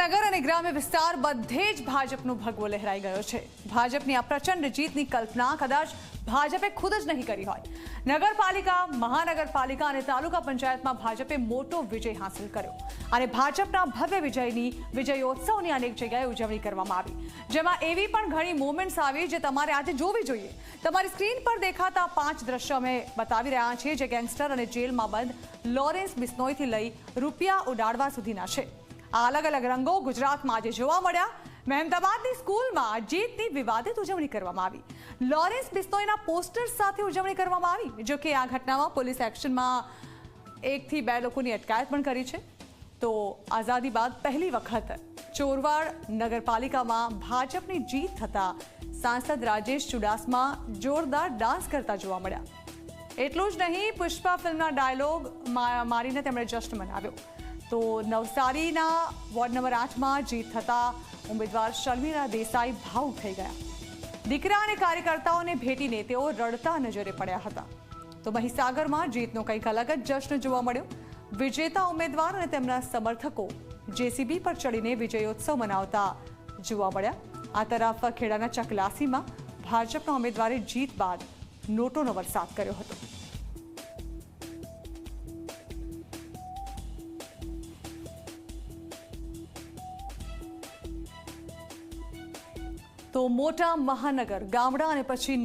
નગર અને ગ્રામ્ય વિસ્તાર બધે જ ભાજપનો ભગવો લહેરાઈ ગયો છે. ભાજપની આ પ્રચંડ જીતની કલ્પના કદાચ ભાજપે ખુદ જ નહીં કરી હોય. નગરપાલિકા, મહાનગરપાલિકા અને તાલુકા પંચાયતમાં ભાજપે મોટો વિજય હાંસલ કર્યો અને ભાજપના ભવ્ય વિજયની, વિજયોત્સવની અનેક જગ્યાએ ઉજવણી કરવામાં આવી. જેમાં એવી પણ ઘણી મોમેન્ટ્સ આવી જે તમારે આજે જોવી જોઈએ. તમારી સ્ક્રીન પર દેખાતા પાંચ દ્રશ્યો અમે બતાવી રહ્યા છીએ જે ગેંગસ્ટર અને જેલમાં બંધ લોરેન્સ બિસ્નોઈથી લઈ રૂપિયા ઉડાડવા સુધીના છે. આ અલગ અલગ રંગો ગુજરાતમાં આજે જોવા મળ્યા. મહેમદાબાદની સ્કૂલમાં જીતની વિવાદિત ઉજવણી કરવામાં આવી. લોરેન્સ બિસ્તોયના પોસ્ટર્સ સાથે ઉજવણી કરવામાં આવી, જો કે આ ઘટનામાં પોલીસ એક્શનમાં એકથી બે લોકોની અટકાયત પણ કરી છે. તો આઝાદી બાદ પહેલી વખત ચોરવાડ નગરપાલિકામાં ભાજપની જીત થતાં સાંસદ રાજેશ ચુડાસમા જોરદાર ડાન્સ કરતા જોવા મળ્યા. એટલું જ નહીં, પુષ્પા ફિલ્મના ડાયલોગ મારીને તેમણે જશ્ન મનાવ્યો. તો નવસારીના વોર્ડ નંબર આઠમાં જીત થતા ઉમેદવાર શર્મિલા દેસાઈ ભાવુક થઈ ગયા. દીકરા અને કાર્યકર્તાઓને ભેટીને તેઓ રડતા નજરે પડ્યા હતા. તો મહીસાગરમાં જીતનો કંઈક અલગ જ જશ્ન જોવા મળ્યો. વિજેતા ઉમેદવાર અને તેમના સમર્થકો જેસીબી પર ચડીને વિજયોત્સવ મનાવતા જોવા મળ્યા. આ તરફ ખેડાના ચકલાસીમાં ભાજપના ઉમેદવારે જીત બાદ નોટોનો વરસાદ કર્યો હતો. તો મોટા મહાનગર ગામડા અને પછી